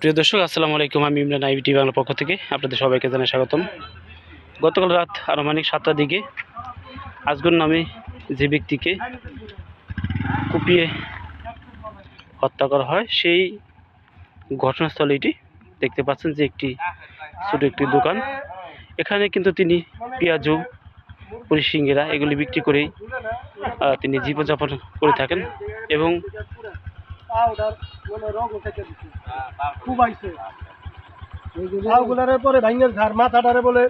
প্রিয় দর্শক, আসসালামু আলাইকুম। আমি ইমরান আইবিটি বাংলার পক্ষ থেকে আপনাদের সবাইকে জানাই স্বাগতম। গতকাল রাত আনুমানিক সাতটার দিকে আজগর নামে যে ব্যক্তিকে কুপিয়ে হত্যা করা হয়, সেই ঘটনাস্থলে এটি দেখতে পাচ্ছেন যে একটি ছোট একটি দোকান। এখানে কিন্তু তিনি পেঁয়াজু পরিশিঙ্গেরা এগুলি বিক্রি করেই তিনি জীবনযাপন করে থাকেন এবং খুব আইছে। পাগুলারে পরে ভাঙ্গের ঝাড় মাথাটারে বলে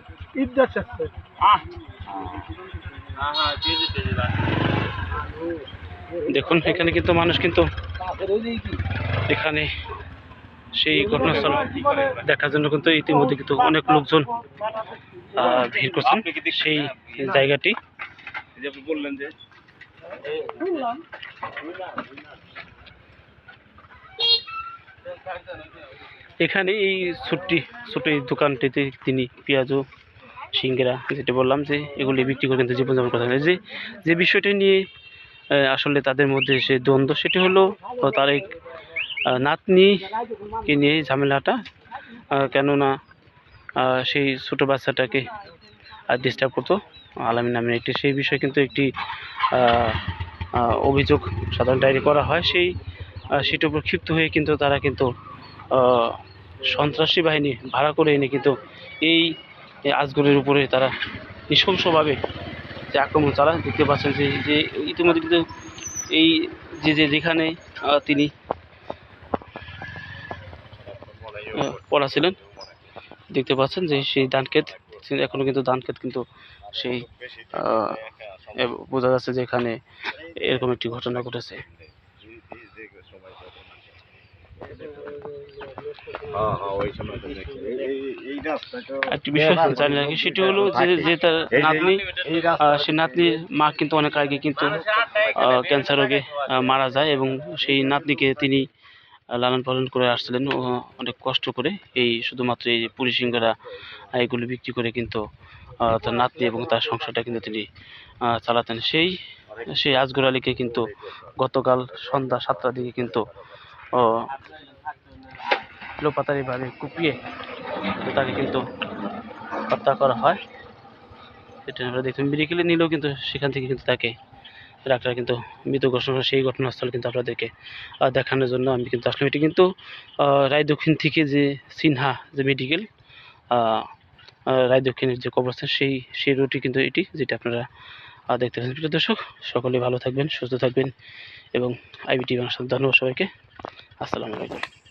দেখুন এখানে কিন্তু মানুষ কিন্তু এখানে সেই ঘটনাস্থল দেখার জন্য কিন্তু ইতিমধ্যে কিন্তু অনেক লোকজন ভিড় করছেন। সেই জায়গাটি। বললেন যে এখানে এই ছোট্টি ছোট এই দোকানটিতে তিনি পেঁয়াজু সিঙ্গেরা যেটা বললাম যে এগুলি বিক্রি করে কিন্তু জীবনযাপন করতে যে যে বিষয়টি নিয়ে আসলে তাদের মধ্যে যে দ্বন্দ্ব, সেটি হলো তার এক নাতনিকে নিয়ে ঝামেলাটা কেননা সেই ছোটো বাচ্চাটাকে ডিস্টার্ব করতো, আলামিন নামের একটি। সেই বিষয়ে কিন্তু একটি অভিযোগ সাধারণ ডায়েরি করা হয়। সেই সেটার উপর ক্ষিপ্ত হয়ে কিন্তু তারা কিন্তু সন্ত্রাসী বাহিনী ভাড়া করে এনে কিন্তু এই আজগরের উপরে তারা নৃশংসভাবে যে আক্রমণ চালায় দেখতে পাচ্ছেন যে যে ইতিমধ্যে কিন্তু এই যে যে যেখানে তিনি পড়া ছিলেন, দেখতে পাচ্ছেন যে সেই ধান ক্ষেত এখনও কিন্তু ধান ক্ষেত কিন্তু সেই বোঝা যাচ্ছে যে এখানে এরকম একটি ঘটনা ঘটেছে হ্যাঁ হ্যাঁ ওই সময় তো দেখি এই- এই- এই রাস্তাটা একটি বিষয় জানি নাকি সেটি হলো যে যে তার নাতনি সে নাতনির মা কিন্তু অনেক আগে কিন্তু ক্যান্সার রোগে মারা যায় এবং সেই নাতনিকে তিনি লালন পালন করে আসছিলেন। অনেক কষ্ট করে এই শুধুমাত্র এই পুরি এগুলি বিক্রি করে কিন্তু তার নাতনি এবং তার সংসারটা কিন্তু তিনি চালাতেন। সেই সেই আজগর আলীকে কিন্তু গতকাল সন্ধ্যা সাতটার দিকে কিন্তু আহ, লোপাতারি ভাবে কুপিয়ে তাকে কিন্তু হত্যা করা হয়। সেটা আমরা দেখলাম। মেডিকেলে নিলেও কিন্তু সেখান থেকে কিন্তু তাকে ডাক্তার কিন্তু মৃত ঘোষণা সেই ঘটনাস্থল কিন্তু আপনাদেরকে দেখানোর জন্য আমি কিন্তু আসলাম। এটি কিন্তু রায় দক্ষিণ থেকে যে সিনহা যে মেডিকেল রায় দক্ষিণের যে কবরস্থান সেই সেই রুটই কিন্তু এটি যেটা আপনারা দেখতে পাচ্ছেন। প্রিয় দর্শক সকলে ভালো থাকবেন সুস্থ থাকবেন এবং আইবিটি বাংলার ধন্যবাদ সবাইকে। আসসালামু আলাইকুম।